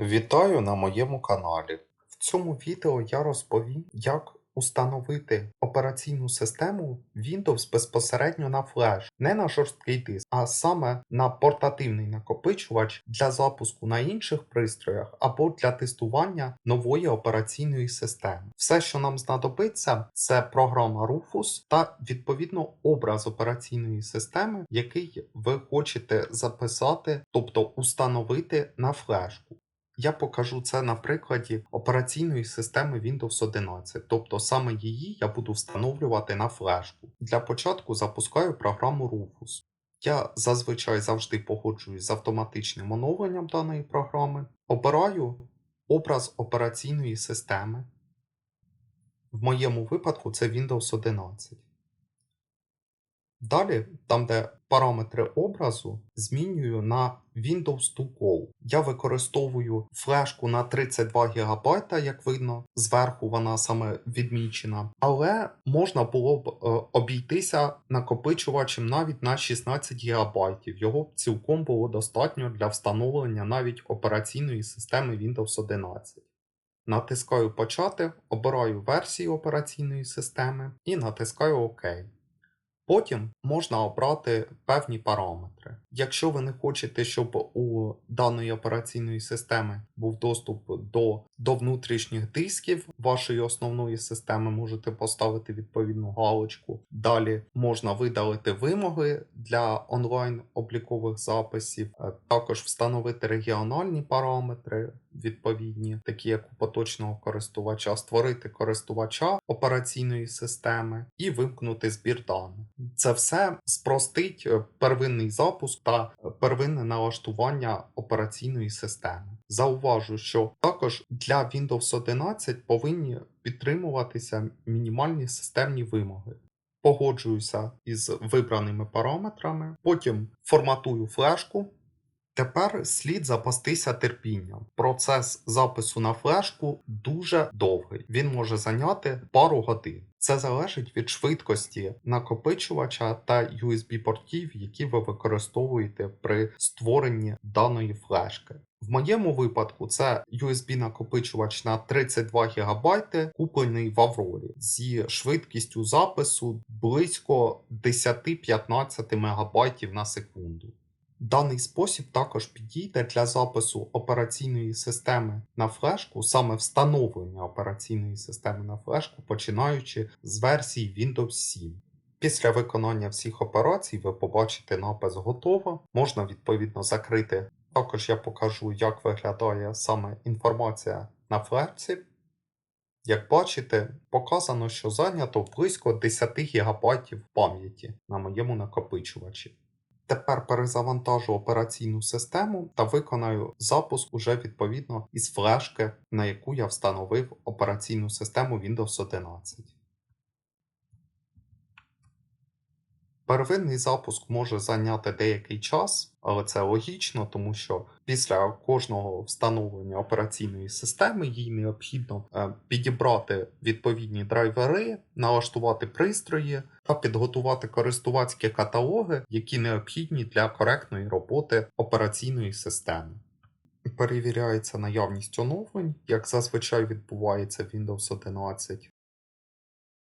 Вітаю на моєму каналі. В цьому відео я розповім, як установити операційну систему Windows безпосередньо на флеш, не на жорсткий диск, а саме на портативний накопичувач для запуску на інших пристроях або для тестування нової операційної системи. Все, що нам знадобиться, це програма Rufus та відповідно образ операційної системи, який ви хочете записати, тобто установити на флешку. Я покажу це на прикладі операційної системи Windows 11, тобто саме її я буду встановлювати на флешку. Для початку запускаю програму Rufus. Я зазвичай завжди погоджуюсь з автоматичним оновленням даної програми. Обираю образ операційної системи. В моєму випадку це Windows 11. Далі, там, де параметри образу, змінюю на Windows to Go. Я використовую флешку на 32 ГБ, як видно, зверху вона саме відмічена. Але можна було б е, обійтися накопичувачем навіть на 16 ГБ. Його цілком було достатньо для встановлення навіть операційної системи Windows 11. Натискаю Почати, обираю версію операційної системи і натискаю ОК. Потім можна обрати певні параметри. Якщо ви не хочете, щоб у даної операційної системи був доступ до, до внутрішніх дисків вашої основної системи, можете поставити відповідну галочку. Далі можна видалити вимоги для онлайн облікових записів, е, також встановити регіональні параметри. Відповідні, такі як у поточного користувача, створити користувача операційної системи і вимкнути збір даних. Це все спростить е, первинний запуск та первинне налаштування операційної системи. Зауважу, що також для Windows 11 повинні підтримуватися мінімальні системні вимоги. Погоджуюся із вибраними параметрами, потім форматую флешку. Тепер слід запастися терпінням. Процес запису на флешку дуже довгий. Він може зайняти пару годин. Це залежить від швидкості накопичувача та USB-портів, які ви використовуєте при створенні даної флешки. В моєму випадку це USB-накопичувач на 32 ГБ, куплений в Аврорі зі швидкістю запису близько 10-15 МБ на секунду. Даний спосіб також підійде для запису операційної системи на флешку, саме встановлення операційної системи на флешку, починаючи з версії Windows 7. Після виконання всіх операцій ви побачите напис готово, можна відповідно закрити. Також я покажу, як виглядає саме інформація на флешці. Як бачите, показано, що зайнято близько 10 ГБ пам'яті на моєму накопичувачі. Тепер перезавантажу операційну систему та виконаю запуск уже відповідно із флешки, на яку я встановив операційну систему Windows 11. Первинний запуск може зайняти деякий час, але це логічно, тому що після кожного встановлення операційної системи їй необхідно е, підібрати відповідні драйвери, налаштувати пристрої та підготувати користувацькі каталоги, які необхідні для коректної роботи операційної системи. Перевіряється наявність оновлень, як зазвичай відбувається в Windows 11.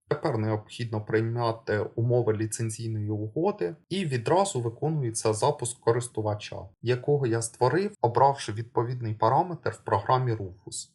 Тепер необхідно прийняти умови ліцензійної угоди і відразу виконується запуск користувача, якого я створив, обравши відповідний параметр в програмі Rufus.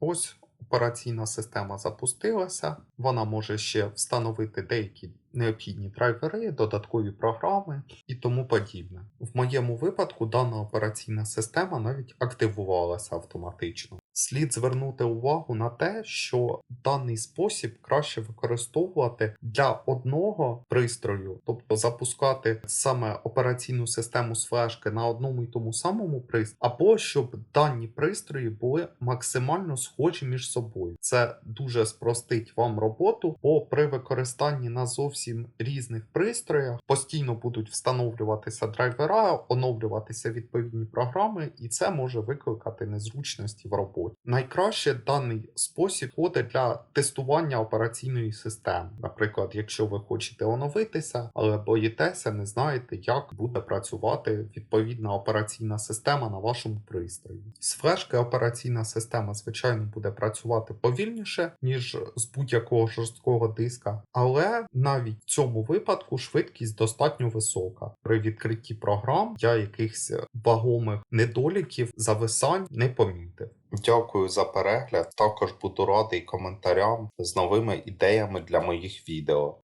Ось операційна система запустилася, вона може ще встановити деякі необхідні драйвери, додаткові програми і тому подібне. В моєму випадку дана операційна система навіть активувалася автоматично. Слід звернути увагу на те, що даний спосіб краще використовувати для одного пристрою, тобто запускати саме операційну систему з флешки на одному і тому самому пристрої, або щоб дані пристрої були максимально схожі між собою. Це дуже спростить вам роботу, бо при використанні на зовсім різних пристроях постійно будуть встановлюватися драйвера, оновлюватися відповідні програми, і це може викликати незручності в роботі. Роботі. Найкраще даний спосіб ходить для тестування операційної системи. Наприклад, якщо ви хочете оновитися, але боїтеся, не знаєте, як буде працювати відповідна операційна система на вашому пристрої. З флешки операційна система, звичайно, буде працювати повільніше, ніж з будь-якого жорсткого диска, але навіть в цьому випадку швидкість достатньо висока. При відкритті програм я якихось вагомих недоліків зависань не помітив. Дякую за перегляд. Також буду радий коментарям з новими ідеями для моїх відео.